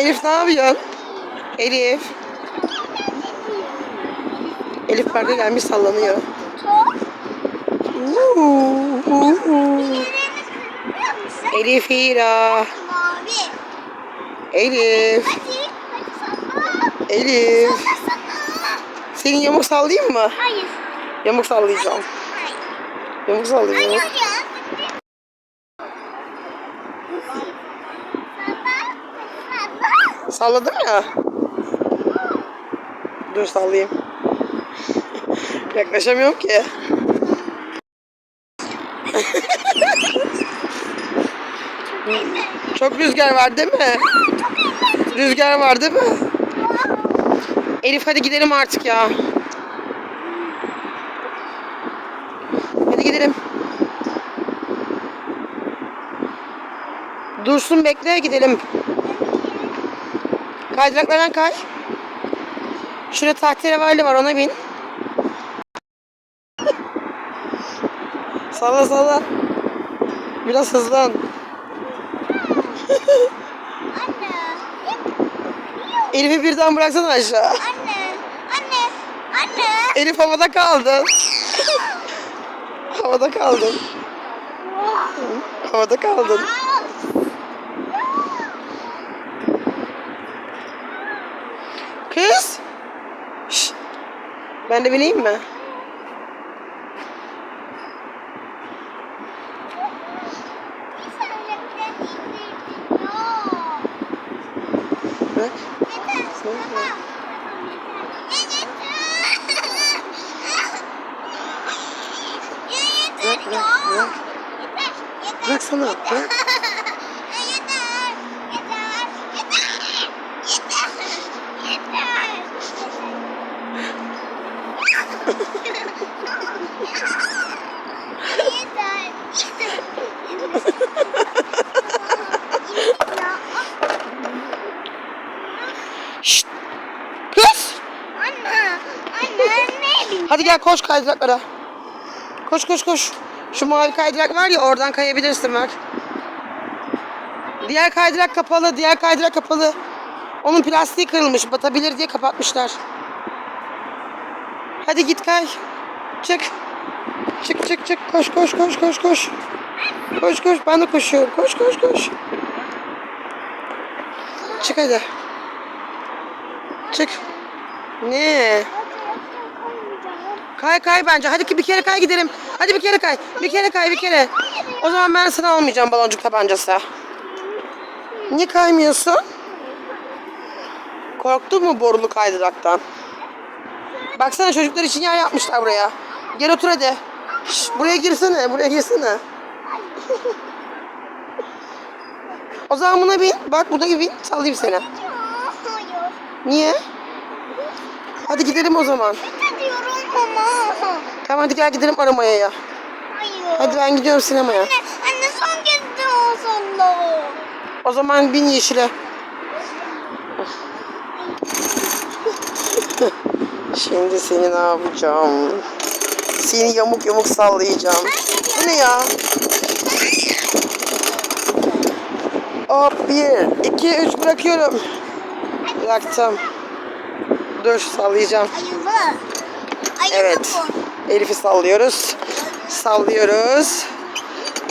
Elif ne yapıyorsun? Elif. Elif parka gelmiş sallanıyor. Elif Hira. Elif. Elif. Senin yamuk sallayayım mı? Hayır. Yamuk sallayacağım. Yamuk sallayacağım. Hayır ya. Sana. Salladım ya. Dur sallayayım. Yaklaşamıyorum ki. Çok rüzgar var değil mi? Rüzgar var değil mi? Elif hadi gidelim artık ya. Hadi gidelim. Dursun bekle gidelim. Kaydıraklardan kay. Şurada tahterevalli var ona bin. salla salla. Biraz hızlan. Anne. Elif'i birden bıraksana aşağı. Anne. Anne. Anne. Elif havada kaldın. havada kaldın. Havada kaldın. Kız. Şşt. Ben de bineyim mi? Bak. Bırak bırak bırak. Bıraksana bırak. Şşt. Kız. Hadi gel koş kaydıraklara. Koş koş koş. Şu mavi kaydırak var ya oradan kayabilirsin bak. Diğer kaydırak kapalı, diğer kaydırak kapalı. Onun plastiği kırılmış, batabilir diye kapatmışlar. Hadi git kay. Çık. Çık çık çık. Koş koş koş koş koş. Koş koş ben de koşuyorum. Koş koş koş. Çık hadi. Çık. Ne? Kay kay bence. Hadi ki bir kere kay gidelim. Hadi bir kere kay. Bir kere kay bir kere. O zaman ben sana almayacağım baloncuk tabancası. Niye kaymıyorsun? Korktun mu borulu kaydıraktan? Baksana çocuklar için yer yapmışlar buraya. Gel otur hadi. Şş, buraya girsene. Buraya girsene. O zaman buna bin. Bak buna bin. Sallayayım seni. Niye? Hadi gidelim o zaman. Tamam hadi gel gidelim aramaya ya. Hayır. Hadi ben gidiyorum sinemaya. Anne, anne son kez de olsun da. O zaman bin yeşile. Şimdi seni ne yapacağım? Seni yamuk yamuk sallayacağım. Bu ne ya? Hop bir, iki, üç bırakıyorum. Bıraktım. Dur sallayacağım. Evet. Elif'i sallıyoruz. Sallıyoruz.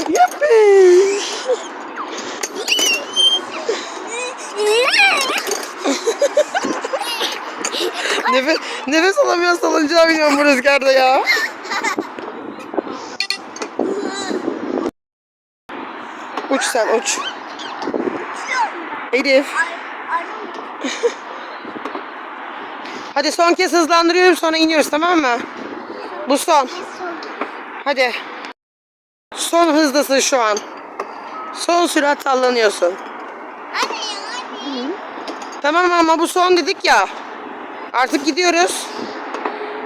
Yappi. Nefes, nefes alamıyor salıncağı biliyorum bu rüzgarda ya. Uç sen uç. Elif. Hadi son kez hızlandırıyorum sonra iniyoruz tamam mı? Bu son. Hadi. Son hızdasın şu an. Son sürat sallanıyorsun. Tamam ama bu son dedik ya. Artık gidiyoruz.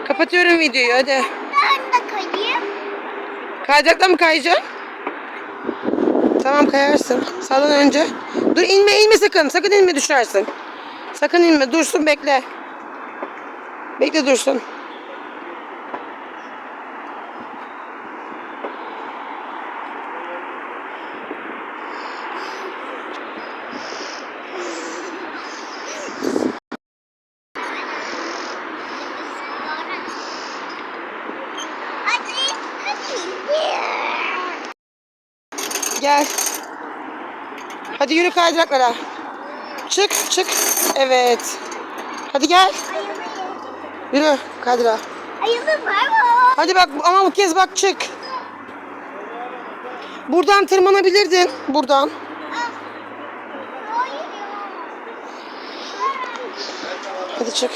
Kapatıyorum videoyu hadi. Ben de kayayım. Kayacakla mı kayacaksın? Tamam kayarsın. Sağdan önce. Dur inme inme sakın. Sakın inme düşersin. Sakın inme. Dursun bekle. Bekle dursun. Gel. Hadi yürü kaydıraklara. Çık çık. Evet. Hadi gel. Yürü kaydıra. Ayılır var mı? Hadi bak ama bu kez bak çık. Buradan tırmanabilirdin. Buradan. Hadi çık.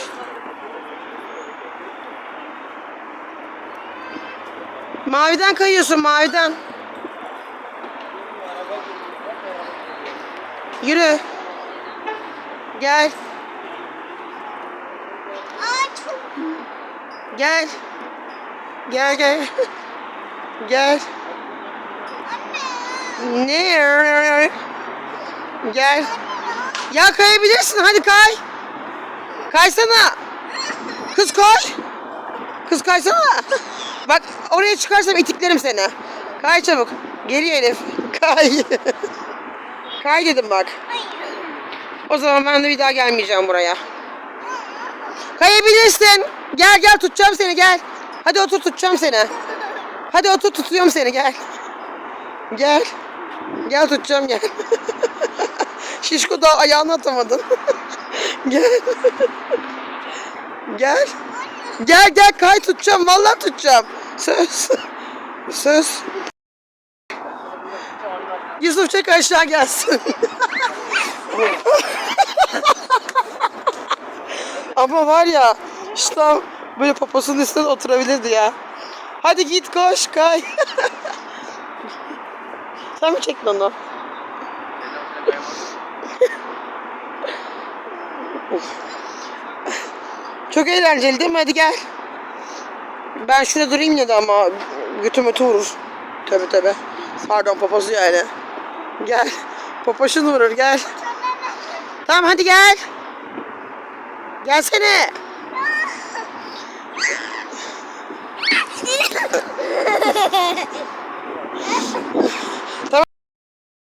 Maviden kayıyorsun maviden. Yürü. Gel. Aa çok Gel. Gel gel. Gel. anne. Ne? Gel. Ya kayabilirsin hadi kay. Kaysana. Kız koş. Kız kaysana. Bak oraya çıkarsam itiklerim seni. Kay çabuk. Geri Elif. Kay. Kay dedim bak. O zaman ben de bir daha gelmeyeceğim buraya. Kayabilirsin. Gel gel tutacağım seni gel. Hadi otur tutacağım seni. Hadi otur tutuyorum seni gel. Gel. Gel tutacağım gel. Şişko daha ayağını atamadın. gel. gel. Gel gel kay tutacağım. Vallahi tutacağım. Söz. Söz. Yusuf çek aşağı gelsin. Ama var ya işte böyle poposunun üstüne oturabilirdi ya. Hadi git koş kay. Sen mi çektin onu? Çok eğlenceli değil mi? Hadi gel. Ben şurada durayım da ama götüm ötü vurur. Tabi tabi. Pardon poposu yani. Gel. Popoşun vurur gel. Tamam hadi gel. Gelsene.